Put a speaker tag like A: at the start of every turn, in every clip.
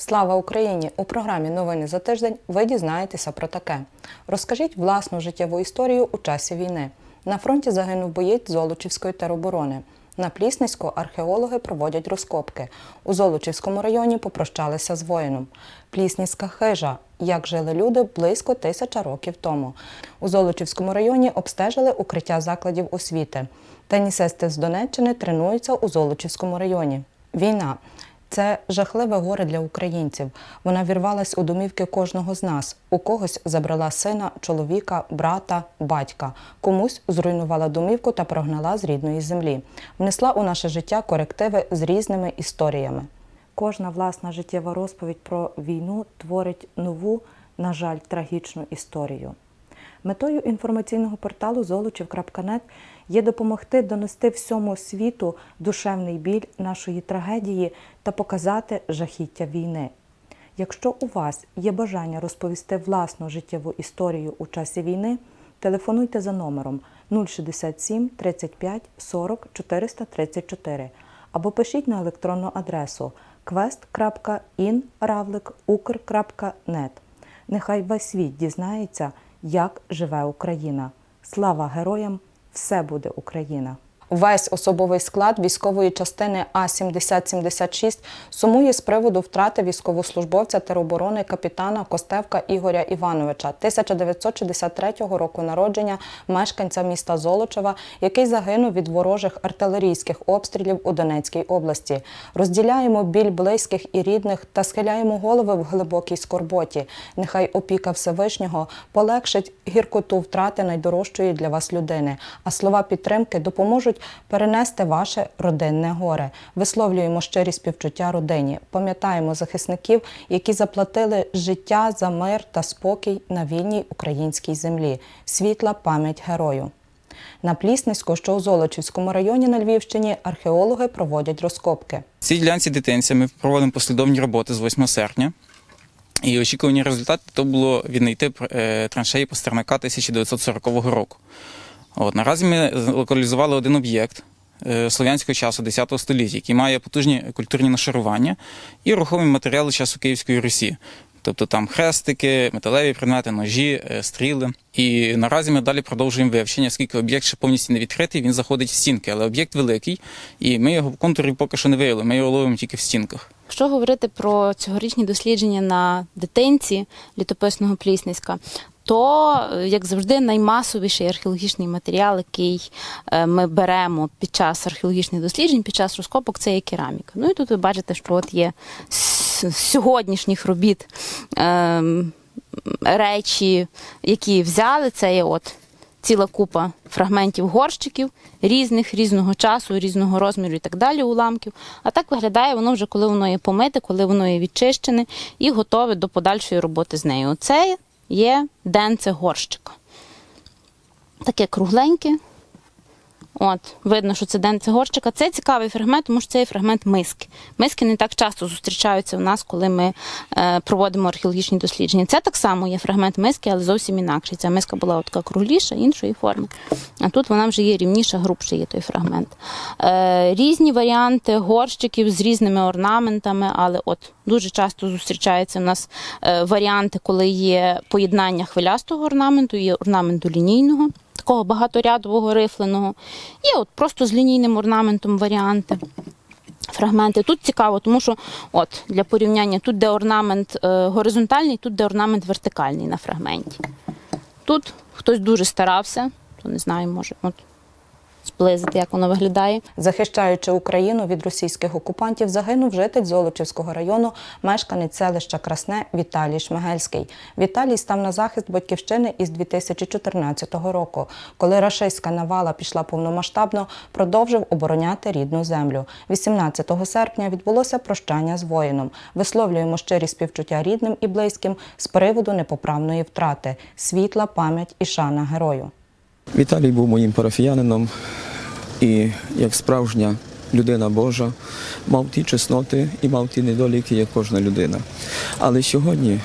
A: Слава Україні! У програмі Новини за тиждень ви дізнаєтеся про таке. Розкажіть власну життєву історію у часі війни. На фронті загинув боєць Золочівської тероборони. На Плісницьку археологи проводять розкопки. У Золочівському районі попрощалися з воїном. Плісницька хижа. Як жили люди близько тисяча років тому. У Золочівському районі обстежили укриття закладів освіти. Тенісисти з Донеччини тренуються у Золочівському районі. Війна це жахливе горе для українців. Вона вірвалась у домівки кожного з нас. У когось забрала сина, чоловіка, брата, батька. Комусь зруйнувала домівку та прогнала з рідної землі. Внесла у наше життя корективи з різними історіями. Кожна власна життєва розповідь про війну творить нову, на жаль, трагічну історію. Метою інформаційного порталу золочів.нет є допомогти донести всьому світу душевний біль нашої трагедії та показати жахіття війни. Якщо у вас є бажання розповісти власну життєву історію у часі війни, телефонуйте за номером 067 35 40 434 або пишіть на електронну адресу quest.in.ravlik.ukr.net. Нехай весь світ дізнається, як живе Україна. Слава героям! Все буде Україна! Весь особовий склад військової частини А-7076 сумує з приводу втрати військовослужбовця тероборони капітана Костевка Ігоря Івановича, 1963 року народження, мешканця міста Золочева, який загинув від ворожих артилерійських обстрілів у Донецькій області. Розділяємо біль близьких і рідних та схиляємо голови в глибокій скорботі. Нехай опіка Всевишнього полегшить гіркоту втрати найдорожчої для вас людини, а слова підтримки допоможуть перенести ваше родинне горе. Висловлюємо щирі співчуття родині. Пам'ятаємо захисників, які заплатили життя за мир та спокій на вільній українській землі. Світла пам'ять герою. На Плісницьку, що у Золочівському районі на Львівщині, археологи проводять розкопки.
B: В цій ділянці дитинця ми проводимо послідовні роботи з 8 серпня. І очікувані результати то було віднайти е, траншеї Пастернака 1940 року. От, наразі ми локалізували один об'єкт е, слов'янського часу 10 століття, який має потужні культурні нашарування і рухомі матеріали часу Київської Русі. Тобто там хрестики, металеві предмети, ножі, е, стріли. І наразі ми далі продовжуємо вивчення, оскільки об'єкт ще повністю не відкритий, він заходить в стінки, але об'єкт великий, і ми його в контурі поки що не виявили, ми його ловимо тільки в стінках.
C: Якщо говорити про цьогорічні дослідження на дитинці літописного Плісницька, то, е, як завжди, наймасовіший археологічний матеріал, який е, ми беремо під час археологічних досліджень, під час розкопок, це є кераміка. Ну і тут ви бачите, що от є з сьогоднішніх робіт ем, речі, які взяли, це є от ціла купа фрагментів горщиків різних, різного часу, різного розміру і так далі, уламків. А так виглядає воно вже, коли воно є помите, коли воно є відчищене і готове до подальшої роботи з нею. Оце є денце горщика. Таке кругленьке. От, видно, що це денце горщика. Це цікавий фрагмент, тому що це є фрагмент миски. Миски не так часто зустрічаються у нас, коли ми е, проводимо археологічні дослідження. Це так само є фрагмент миски, але зовсім інакший. Ця миска була така кругліша, іншої форми. А тут вона вже є рівніша, грубша є той фрагмент. Е, різні варіанти горщиків з різними орнаментами, але от дуже часто зустрічаються у нас е, варіанти, коли є поєднання хвилястого орнаменту, є орнаменту лінійного такого багаторядового рифленого. Є от просто з лінійним орнаментом варіанти. Фрагменти тут цікаво, тому що от для порівняння тут де орнамент е, горизонтальний, тут де орнамент вертикальний на фрагменті. Тут хтось дуже старався, то не знаю, може от зблизити, як воно виглядає.
A: Захищаючи Україну від російських окупантів, загинув житель Золочівського району, мешканець селища Красне Віталій Шмигельський. Віталій став на захист батьківщини із 2014 року. Коли рашистська навала пішла повномасштабно, продовжив обороняти рідну землю. 18 серпня відбулося прощання з воїном. Висловлюємо щирі співчуття рідним і близьким з приводу непоправної втрати, світла, пам'ять і шана герою.
D: Віталій був моїм парафіянином і як справжня людина Божа мав ті чесноти і мав ті недоліки, як кожна людина. Але сьогодні,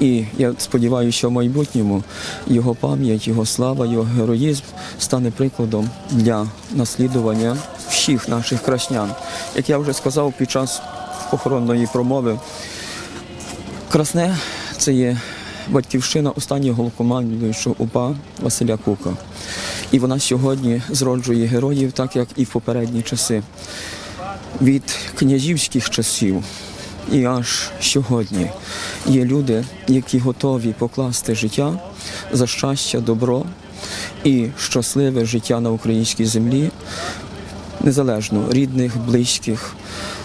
D: і я сподіваюся, що в майбутньому його пам'ять, його слава, його героїзм стане прикладом для наслідування всіх наших краснян. Як я вже сказав під час похоронної промови, Красне це є батьківщина останнього головкомандуючого УПА Василя Кука. І вона сьогодні зроджує героїв, так як і в попередні часи. Від князівських часів і аж сьогодні є люди, які готові покласти життя за щастя, добро і щасливе життя на українській землі, незалежно рідних, близьких,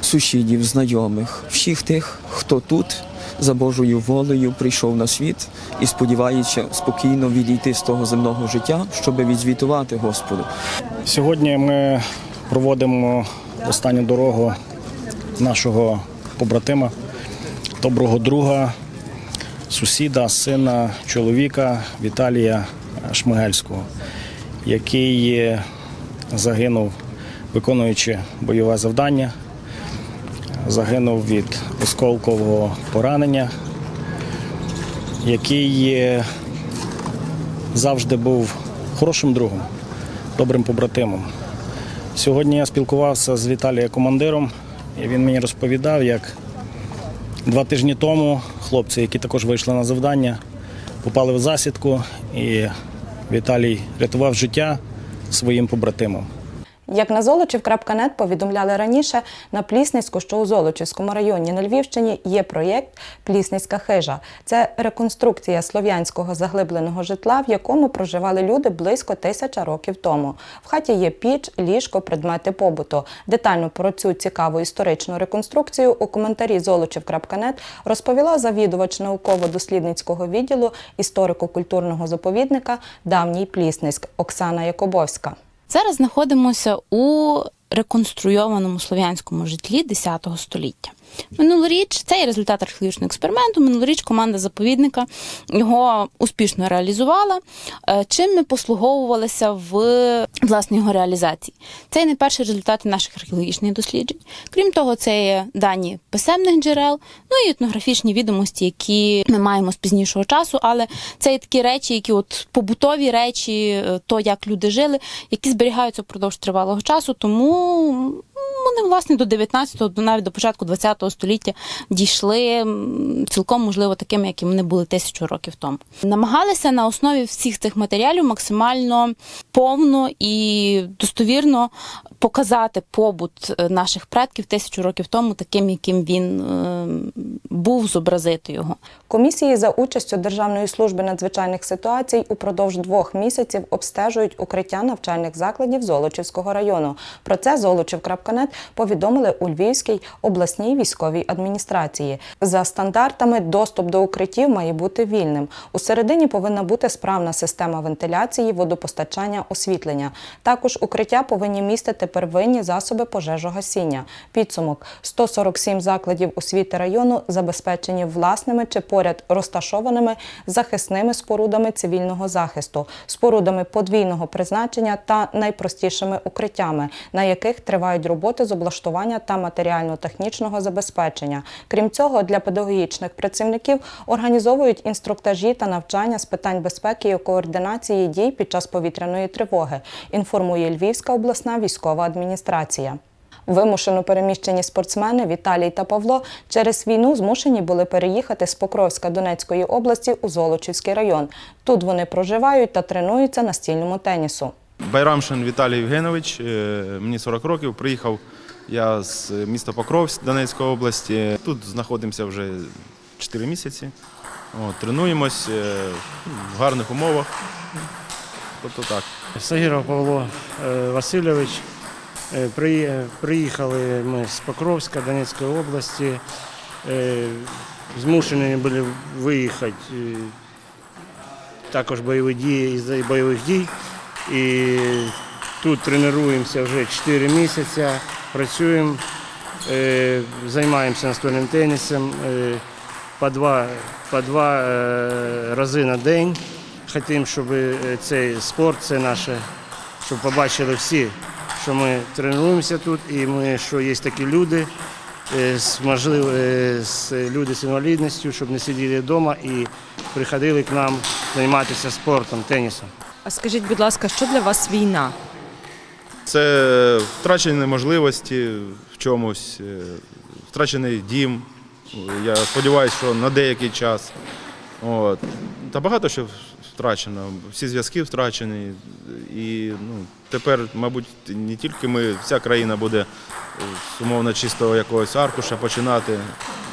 D: сусідів, знайомих, всіх тих, хто тут за Божою волею прийшов на світ і сподівається спокійно відійти з того земного життя, щоб відзвітувати Господу.
E: Сьогодні ми проводимо останню дорогу нашого побратима, доброго друга, сусіда, сина, чоловіка Віталія Шмигельського, який загинув, виконуючи бойове завдання, загинув від осколкового поранення, який завжди був хорошим другом, добрим побратимом. Сьогодні я спілкувався з Віталієм командиром, і він мені розповідав, як два тижні тому хлопці, які також вийшли на завдання, попали в засідку, і Віталій рятував життя своїм побратимам.
A: Як на Золочів.нет повідомляли раніше, на Плісницьку, що у Золочівському районі на Львівщині, є проєкт Плісницька хижа. Це реконструкція слов'янського заглибленого житла, в якому проживали люди близько тисяча років тому. В хаті є піч, ліжко, предмети побуту. Детально про цю цікаву історичну реконструкцію у коментарі Золочів.нет розповіла завідувач науково-дослідницького відділу історико-культурного заповідника Давній Плісницьк Оксана Якобовська.
C: Зараз знаходимося у реконструйованому слов'янському житлі 10 століття. Минулоріч це є результат археологічного експерименту. Минулоріч команда заповідника його успішно реалізувала. Е, Чим ми послуговувалися в власне його реалізації? Це не перший результат наших археологічних досліджень. Крім того, це є дані писемних джерел, ну і етнографічні відомості, які ми маємо з пізнішого часу, але це є такі речі, які от побутові речі, е, то як люди жили, які зберігаються впродовж тривалого часу, тому вони власне до 19-го, навіть до початку 20-го століття дійшли цілком можливо такими, які вони були тисячу років тому. Намагалися на основі всіх цих матеріалів максимально повно і достовірно показати побут е, наших предків тисячу років тому, таким, яким він е, був, зобразити його.
A: Комісії за участю Державної служби надзвичайних ситуацій упродовж двох місяців обстежують укриття навчальних закладів Золочівського району. Про це Золочів.нет повідомили у Львівській обласній військовій адміністрації. За стандартами, доступ до укриттів має бути вільним. У середині повинна бути справна система вентиляції, водопостачання, освітлення. Також укриття повинні містити первинні засоби пожежогасіння. Підсумок 147 закладів освіти району забезпечені власними чи поряд розташованими захисними спорудами цивільного захисту, спорудами подвійного призначення та найпростішими укриттями, на яких тривають роботи з облаштування та матеріально-технічного забезпечення. Крім цього, для педагогічних працівників організовують інструктажі та навчання з питань безпеки і координації дій під час повітряної тривоги. Інформує Львівська обласна військова адміністрація. Вимушено переміщені спортсмени Віталій та Павло через війну змушені були переїхати з Покровська Донецької області у Золочівський район. Тут вони проживають та тренуються настільному тенісу.
F: Байрамшин Віталій Євгенович, е, мені 40 років. Приїхав я з міста Покровськ Донецької області. Тут знаходимося вже 4 місяці. От, тренуємось е, в гарних умовах. Тобто так.
G: Сагіров Павло е, Васильович. Е, при- Приїхали ми з Покровська Донецької області. Е, Змушені були виїхати е, також бойові дії із-за бойових дій. І тут тренуємося вже 4 місяці, працюємо, займаємося настольним тенісом по два, по два рази на день. Хотімо, щоб цей спорт, це наше, щоб побачили всі, що ми тренуємося тут, і ми, що є такі люди, е, з, можливо, е, з люди з інвалідністю, щоб не сиділи вдома і приходили к нам займатися спортом, тенісом.
H: А скажіть, будь ласка, що для вас війна?
F: Це втрачені можливості в чомусь, е, втрачений дім, Я сподіваюся, що на деякий час. От. Та багато що втрачено. Всі зв'язки втрачені. І ну, тепер, мабуть, не тільки ми, вся країна буде е, з умовно чистого якогось аркуша починати.